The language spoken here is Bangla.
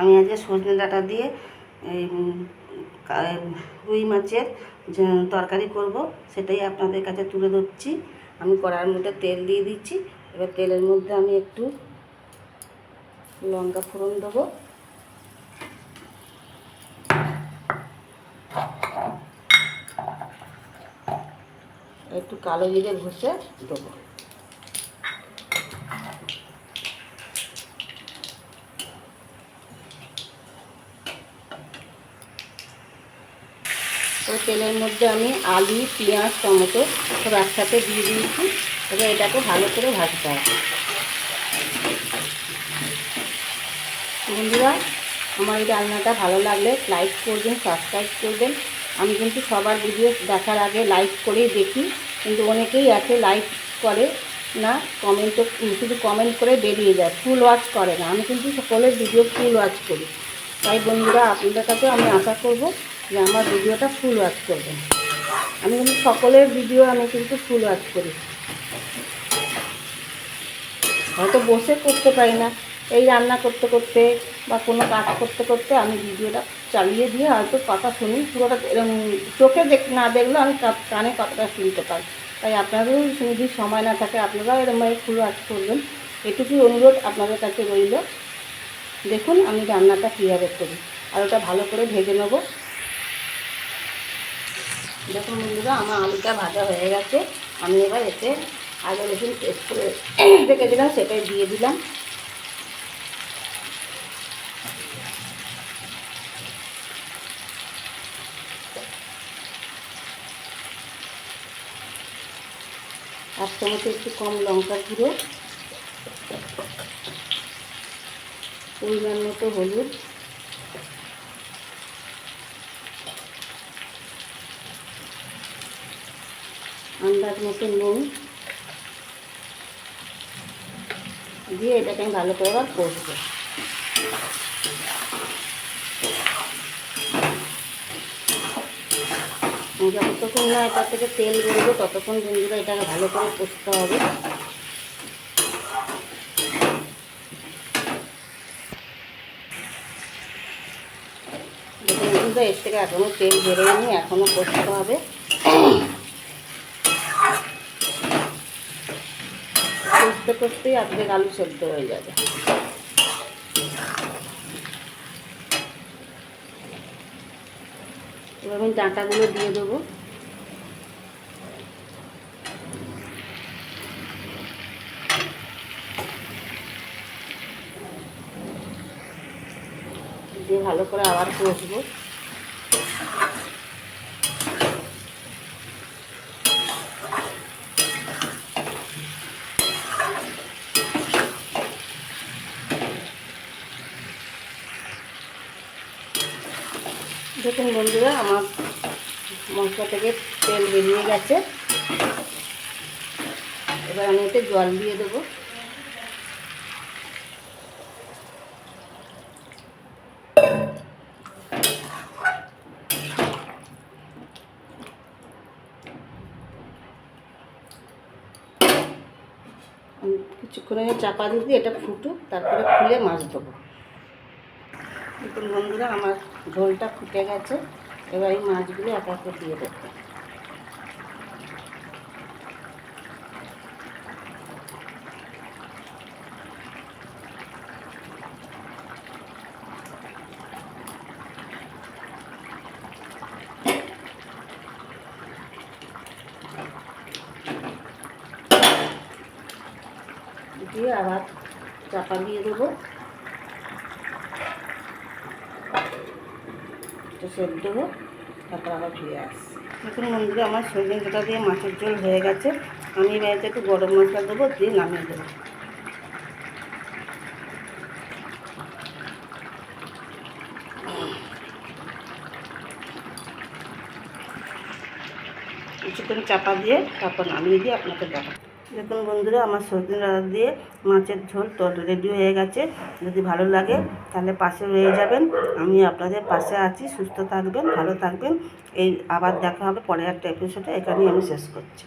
আমি আজকে সজনে ডাঁটা দিয়ে এই রুই মাছের তরকারি করব, সেটাই আপনাদের কাছে তুলে ধরছি। আমি কড়ার মধ্যে তেল দিয়ে দিচ্ছি। এবার তেলের মধ্যে আমি একটু লঙ্কা ফোড়ন দেবো। একটু কালো জিরে ঘষে দেবো। ওই তেলের মধ্যে আমি আলু, পেঁয়াজ, টমেটো সব একসাথে দিয়ে দিয়েছি। এবার এটাকে ভালো করে ভাজতে হবে। বন্ধুরা, আমার এই রান্নাটা ভালো লাগলে লাইক করবেন, সাবস্ক্রাইব করবেন। আমি কিন্তু সবার ভিডিও দেখার আগে লাইক করেই দেখি। কিন্তু অনেকেই আছে লাইক করে না কমেন্টও শুধু কমেন্ট করে বেরিয়ে যায় ফুল ওয়াচ করে না। আমি কিন্তু সকলের ভিডিও ফুল ওয়াচ করি। তাই বন্ধুরা, আপনাদের কাছে আমি আশা করব যে আমার ভিডিওটা ফুল ওয়াচ করবেন। আমি কিন্তু সকলের ভিডিও আমি কিন্তু ফুল ওয়াচ করি। হয়তো বসে করতে পারি না, এই রান্না করতে করতে বা কোনো কাজ করতে করতে আমি ভিডিওটা চালিয়ে দিয়ে হয়তো কথা শুনি, পুরোটা এরম চোখে দেখ, না দেখলেও আমি কানে কথাটা শুনতে পাই। তাই আপনাদেরও যদি সময় না থাকে, আপনারাও এরকম ফুল ওয়াচ করবেন। এটুকুই অনুরোধ আপনাদের কাছে রইল। দেখুন আমি রান্নাটা কীভাবে করি, আর ওটা ভালো করে ভেজে নেব। দেখুন বন্ধুরা? আমার আলুটা ভাজা হয়ে গেছে। আমি এবার এতে আগে রসুন পেস্ট করে রেখেছিলাম সেটাই দিয়ে দিলাম। আর চামচে একটু কম লঙ্কার গুঁড়ো। পরিমাণ মতো হলুদ। আন্দাজ মতো নুন দিয়ে এটাকে আমি ভালো করে আবার কষবো। যতক্ষণ না এটা থেকে তেল বেরোবে, ততক্ষণ বন্ধুরা এটাকে ভালো করে কষতে হবে। বন্ধুরা, এর থেকে এখনও তেল বেরোয়নি এখনও কষতে হবে। কষতে কষতেই আর্ধেক আলু সেদ্ধ হয়ে যাবে। এবার আমি ডাঁটাগুলো দিয়ে দেবো। দিয়ে ভালো করে আবার কষবো। দেখুন বন্ধুরা, আমার মশলা থেকে তেল বেরিয়ে গেছে। এবার আমি এতে জল দিয়ে দেবো। আমি কিছুক্ষণ আগে চাপা দিয়ে এটা ফুটুক, তারপরে খুলে মাছ দেবো। দেখুন বন্ধুরা, আমার ঝোলটা ফুটে গেছে। এবার এই মাছগুলো একা একে দিয়ে দেবো। দিয়ে আবার চাপা দিয়ে দেবো। একটু সেদ্ধ হোক তারপর আবার ফিরে আসছি। দেখুন বন্ধুরা, আমার সজনে ডাঁটা দিয়ে মাছের ঝোল হয়ে গেছে। আমি এবার একটু গরম মশলা দেবো, দিয়ে নামিয়ে দেবো। কিছুক্ষণ চাপা দিয়ে তারপর নামিয়ে দিয়ে আপনাকে দেখা দেখুন বন্ধুরা, আমার সজনে ডাটা দিয়ে মাছের ঝোল তো রেডি হয়ে গেছে। যদি ভালো লাগে, তাহলে পাশে রয়ে যাবেন। আমি আপনাদের পাশে আছি, সুস্থ থাকবেন, ভালো থাকবেন। এই আবার দেখা হবে পরে একটা এপিসোডে এখানেই আমি শেষ করছি।